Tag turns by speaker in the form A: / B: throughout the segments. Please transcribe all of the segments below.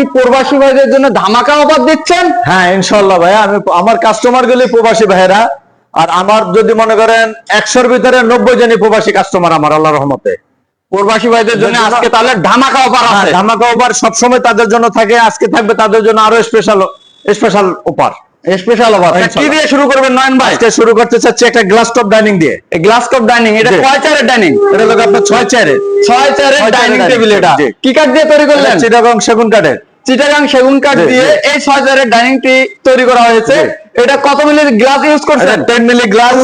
A: কি প্রবাসী ভাইদের জন্য ধামাকা অফার দিচ্ছেন?
B: হ্যাঁ ইনশাল্লাহ ভাইয়া আমি আমার কাস্টমার গুলি প্রবাসী ভাইয়েরা আর আমার যদি মনে করেন একশোর ভিতরে নব্বই জনই প্রবাসী কাস্টমার আমার আল্লাহ রহমতে।
A: প্রবাসী ভাইদের জন্য আজকে তাহলে ধামাকা অফার
B: হ্যাঁ,
A: আছে।
B: ধামাকা সবসময় তাদের জন্য থাকে আজকে থাকবে তাদের জন্য আরও special special offer
A: special offer কি দিয়ে শুরু করবেন নয়ন ভাই?
B: আজকে শুরু করতে চাচ্ছি একটা গ্লাস টপ ডাইনিং দিয়ে।
A: গ্লাস কাপ ডাইনিং এটা। কয় চেয়ারের ডাইনিং
B: এটা লোক আপনার ছয় চেয়ারে
A: ছয় চেয়ারের ডাইনিং টেবিল এটা। কি কাঠ দিয়ে তৈরি করলেন?
B: চিটাগং সেগুন কাঠের।
A: চিটাগাং সেগুন কাঠ দিয়ে এই ছয় ডাইনিং টি তৈরি করা হয়েছে। এটা কত মিলি গ্লাস ইউজ করছেন?
B: টেন মিলি গ্লাস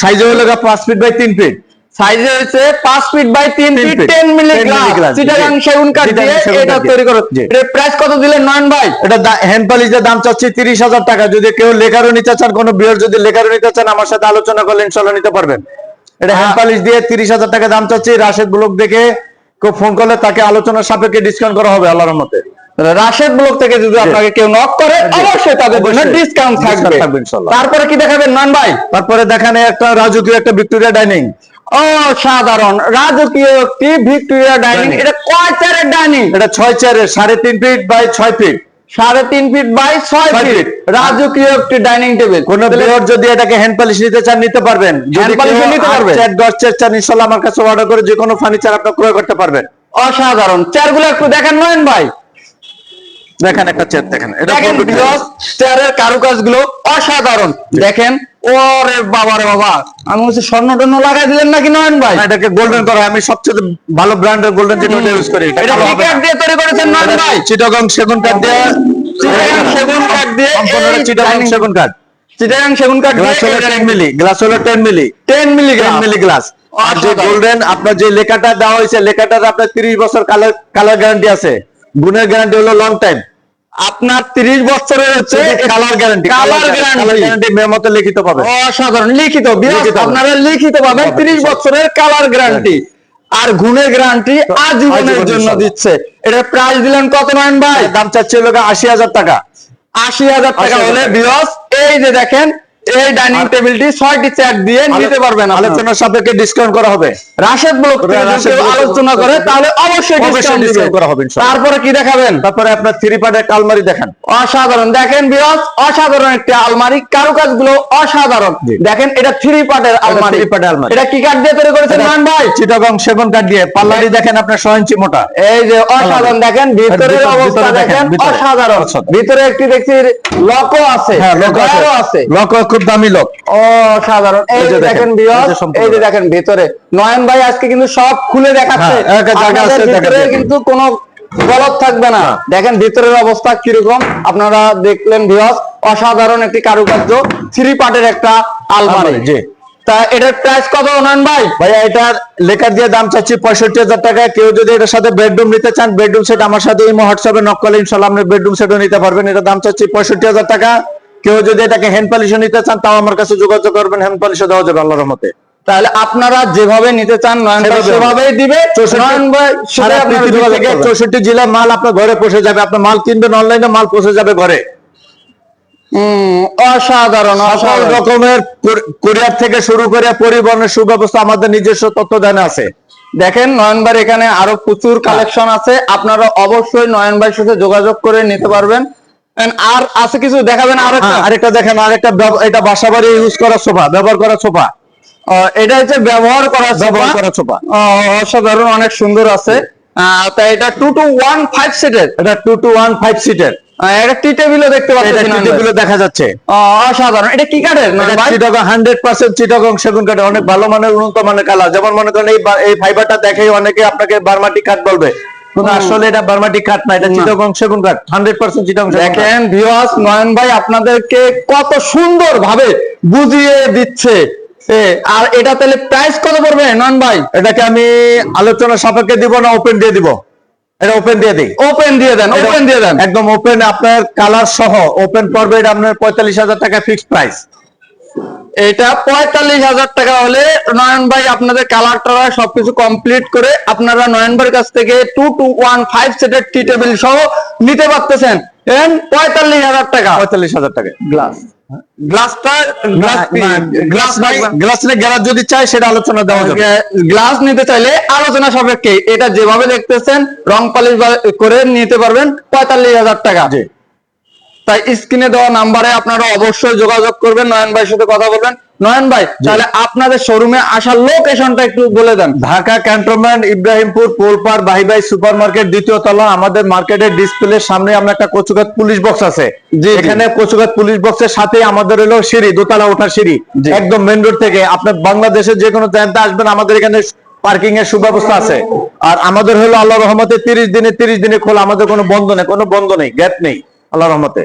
B: সাইজ হলো পাঁচ ফিট বাই তিন ফিট
A: সাইজ হচ্ছে পাঁচ ফিট বাই তিন feet ten milli glass Chittagong সেগুন কাঠ দিয়ে এটা তৈরি করে। এর প্রাইস কত দিলেন নয়ন ভাই?
B: এটা হ্যান্ড পলিশের দাম চাচ্ছি তিরিশ হাজার টাকা। যদি কেউ লেখারও নিতে চান কোনো বিয়ের যদি লেখারও নিতে চান আমার সাথে আলোচনা করলে ইনশাল্লাহ নিতে পারবেন। এটা হ্যান্ড পলিশ দিয়ে তিরিশ হাজার টাকা দাম চাচ্ছি। রাশেদ ব্লক দেখে কেউ ফোন করলে তাকে আলোচনার সাপেক্ষে ডিসকাউন্ট করা হবে আল্লাহর মতে
A: রাশেদ ব্লক থেকে যদি আপনাকে কেউ নক করে অবশ্যই তাদের জন্য ডিসকাউন্ট থাকবে। তারপরে কি দেখাবেন নয়ন ভাই?
B: তারপরে দেখানে একটা রাজকীয় একটা ভিক্টোরিয়া ডাইনিং
A: অসাধারণ। রাজকীয় একটি ভিক্টোরিয়া ডাইনিং। এটা কয় চেয়ারের ডাইনিং
B: এটা ছয় চেয়ারের সাড়ে তিন ফিট বাই ছয় ফিট
A: সাড়ে তিন ফিট বাই ছয় ফিট রাজকীয় একটি ডাইনিং টেবিল
B: কোন বিয়ের যদি এটাকে হ্যান্ড পলিশ নিতে চান নিতে পারবেন।
A: Polish
B: কেউ
A: নিতে
B: পারবেন?
A: পারবে?
B: চেয়ার দশ চার চার ইনশাল্লাহ আমার কাছে অর্ডার করে যে কোনো ফার্নিচার আপনি ক্রয় করতে পারবেন।
A: অসাধারণ। চেয়ারগুলো একটু দেখেন নয়ন ভাই।
B: দেখেন একটা চেয়ার দেখেন। এটা
A: দেখেন ভিউয়ার্স, চেয়ারের কারুকাজগুলো অসাধারণ। দেখেন ওরে বাবা রে বাবা। আমি হচ্ছে স্বর্ণ টর্ণ লাগাই দিলেন নাকি নয়ন ভাই?
B: এটাকে গোল্ডেন করা আমি সবচেয়ে ভালো ব্র্যান্ডের গোল্ডেন যেটা ইউজ করি এটা
A: এটা কি কাঠ দিয়ে তৈরি করেছেন নয়ন ভাই?
B: চিটাগং সেগুন কাঠ দিয়ে।
A: চিটাগাং সেগুন কাঠ দিয়ে
B: সম্পূর্ণ চিটাগং সেগুন কাঠ
A: চিটাগাং সেগুন কাঠ
B: গ্লাস হলো টেন মিলি গ্লাস হলো ten milli
A: 10 milligram
B: ten milli glass আর যে গোল্ডেন আপনার যে লেখাটা দেওয়া হয়েছে লেখাটার আপনার তিরিশ বছর কালার কালার গ্যারান্টি আছে। গুণের গ্যারান্টি হলো লং টাইম
A: আপনার 30 বছরের হচ্ছে
B: কালার গ্যারান্টি
A: কালার গ্যারান্টি
B: মেমতে লিখিত পাবে।
A: অসাধারণ লিখিত। আপনারা লিখিত পাবেন
B: তিরিশ
A: 30 বছরের কালার গ্যারান্টি আর গুণের গ্যারান্টি আজীবনের
B: আজীবন,
A: জন্য দিচ্ছে। এটা প্রাইস দিলেন কত নয়ন ভাই?
B: দাম চাচ্ছে হলো আশি হাজার টাকা।
A: আশি হাজার টাকা হলে বিয়স এই যে দেখেন এই ডাইনিং টেবিলটি ছয়টি চেয়ার দিয়ে নিতে পারবেন
B: আলোচনার সাপেক্ষে ডিসকাউন্ট করা হবে।
A: রাশেদ ব্লক আলোচনা করে তাহলে অবশ্যই ডিসকাউন্ট
B: করা হবে, ইনশাআল্লাহ।
A: তারপরে কি দেখাবেন?
B: তারপরে আপনার থ্রি পার্টের কালমারি দেখেন।
A: অসাধারণ। দেখেন বিয়স অসাধারণ একটি আলমারি। কারুকাজগুলো অসাধারণ দেখেন এটা থ্রি পার্টের আলমারি।
B: part এর আলমারি।
A: এটা কি কাঠ দিয়ে তৈরি করেছেন মান ভাই?
B: চিটাগং সেগুন কাঠ দিয়ে। পাল্লারি দেখেন। আপনার ছয় ইঞ্চি মোটা।
A: এই যে অসাধারণ দেখেন ভিতরের
B: ভিতরে-
A: অবস্থা দেখেন। অসাধারণ। ভিতরে একটি দেখছি লকও আছে
B: হ্যাঁ লোক আছে।
A: ড্রয়ারও আছে।
B: লোক খুব দামি লোক।
A: অসাধারণ এই
B: এই যে দেখেন, এই যে
A: দেখেন ভিতরে। নয়ন ভাই আজকে কিন্তু সব খুলে দেখাচ্ছে।
B: হ্যাঁ, এক এক জায়গা আছে,
A: ভিতরে কিন্তু কোনো গলত থাকবে না।
B: হ্যাঁ।
A: দেখেন ভিতরের অবস্থা কীরকম। আপনারা দেখলেন ভিউয়ার্স অসাধারণ একটি কারুকার্য থ্রি পার্টের একটা আলমারি।
B: জি।
A: তা এটার প্রাইস কত নয়ন ভাই?
B: ভাইয়া এটার লেখা দিয়ে দাম চাচ্ছি পঁয়ষট্টি হাজার টাকা। কেউ যদি এটার সাথে বেডরুম নিতে চান বেডরুম সেট আমার সাথে এই হোয়াটসঅ্যাপে নক করলে ইনশাল্লাহ আপনি বেডরুম সেটও নিতে পারবেন। এটা দাম চাচ্ছি পঁয়ষট্টি হাজার টাকা। কেউ যদি এটাকে হ্যান্ড পলিশও নিতে চান তাও আমার কাছে যোগাযোগ করবেন হ্যান্ড পলিশও দেওয়া যাবে আল্লাহর রহমতে।
A: তাহলে আপনারা যেভাবে নিতে চান সেভাবেই দিবে।
B: চৌষট্টি জেলার মাল আপনার ঘরে পৌঁছে যাবে আপনার মাল কিনবেন অনলাইনে মাল পৌঁছে যাবে ঘরে।
A: অসাধারণ
B: সকল
A: অসাধারণ।
B: রকমের কুরিয়ার থেকে শুরু করে পরিবহনের সুব্যবস্থা আমাদের নিজস্ব তত্ত্বাবধানে আছে।
A: দেখেন নয়ন ভাই এখানে আরও প্রচুর কালেকশন আছে। আপনারা অবশ্যই নয়ন ভাইয়ের সাথে যোগাযোগ করে নিতে পারবেন। আর আছে কিছু দেখাবেন আর
B: হ্যাঁ, আরেকটা দেখেন আরেকটা এটা ইউজ করা সোফা ব্যবহার করা সোফা।
A: এটা হচ্ছে ব্যবহার করা
B: ব্যবহার করা সোফা।
A: অসাধারণ অনেক সুন্দর আছে। তা এটা টু টু ওয়ান ফাইভ সিটের
B: এটা টু টু ওয়ান ফাইভ সিটের
A: এটা টি টেবিলও দেখতে পাচ্ছেন।
B: দেখা যাচ্ছে।
A: অসাধারণ। এটা কি কাঠের?
B: চিটাগং হান্ড্রেড পার্সেন্ট চিটাগং সেগুন অনেক ভালো মানের উন্নত মানের কালার। যেমন মনে করেন এই ফাইবারটা দেখে অনেকে আপনাকে বারমাটি কাঠ বলবে। আসলে এটা বারমাটি কাঠ না এটা চিটাগং সেগুন কাঠ হান্ড্রেড পার্সেন্ট চিটাগং
A: দেখেন ভিউয়ার্স নয়ন ভাই আপনাদেরকে কত সুন্দর ভাবে বুঝিয়ে দিচ্ছে। আর এটা তাহলে প্রাইস কত পড়বে নয়ন ভাই?
B: এটাকে আমি আলোচনা সাপেক্ষে দিব না ওপেন দিয়ে দিব? এটা ওপেন দিয়ে দিই।
A: ওপেন দিয়ে দেন ওপেন দিয়ে দেন।
B: একদম ওপেন আপনার কালার সহ ওপেন পড়বে এটা আপনার পঁয়তাল্লিশ হাজার টাকা ফিক্সড প্রাইস
A: এটা পঁয়তাল্লিশ হাজার টাকা হলে নয়ন ভাই আপনাদের কালার টালার সবকিছু কমপ্লিট করে আপনারা নয়ন ভাইয়ের কাছ থেকে টু টু ওয়ান ফাইভ সেটের টি টেবিল সহ নিতে পারতেছেন। পঁয়তাল্লিশ হাজার টাকা।
B: পঁয়তাল্লিশ হাজার টাকা।
A: গ্লাস গ্লাসটা গ্লাস
B: গ্লাস নাই গ্যারাজ যদি চাই সেটা আলোচনা দেওয়া যাবে।
A: গ্লাস নিতে চাইলে আলোচনা সাপেক্ষে এটা যেভাবে দেখতেছেন রং পালিশ করে নিতে পারবেন পঁয়তাল্লিশ হাজার টাকা। তাই স্ক্রিনে দেওয়া নাম্বারে আপনারা অবশ্যই যোগাযোগ করবেন। নয়ন ভাইয়ের সাথে কথা বলবেন। নয়ন ভাই তাহলে আপনাদের শোরুমে আসার লোকেশনটা একটু বলে দেন।
B: ঢাকা ক্যান্টনমেন্ট ইব্রাহিমপুর পোলপার বাহি বাই সুপার মার্কেট দ্বিতীয় তলা। আমাদের মার্কেটের ডিসপ্লের সামনে আমরা একটা কচুগাত পুলিশ বক্স আছে। এখানে কচুগাত পুলিশ বক্সের সাথে আমাদের হলো সিঁড়ি দোতলা ওঠার সিঁড়ি। একদম মেন রোড থেকে। আপনার বাংলাদেশের যে কোনো জায়গাতে আসবেন আমাদের এখানে পার্কিং এর সুব্যবস্থা আছে। আর আমাদের হলো আল্লাহ রহমতে তিরিশ দিনে তিরিশ দিনে খোলা। আমাদের কোনো বন্ধ নেই কোনো বন্ধ নেই গ্যাপ নেই। আল্লাহ রহমতে।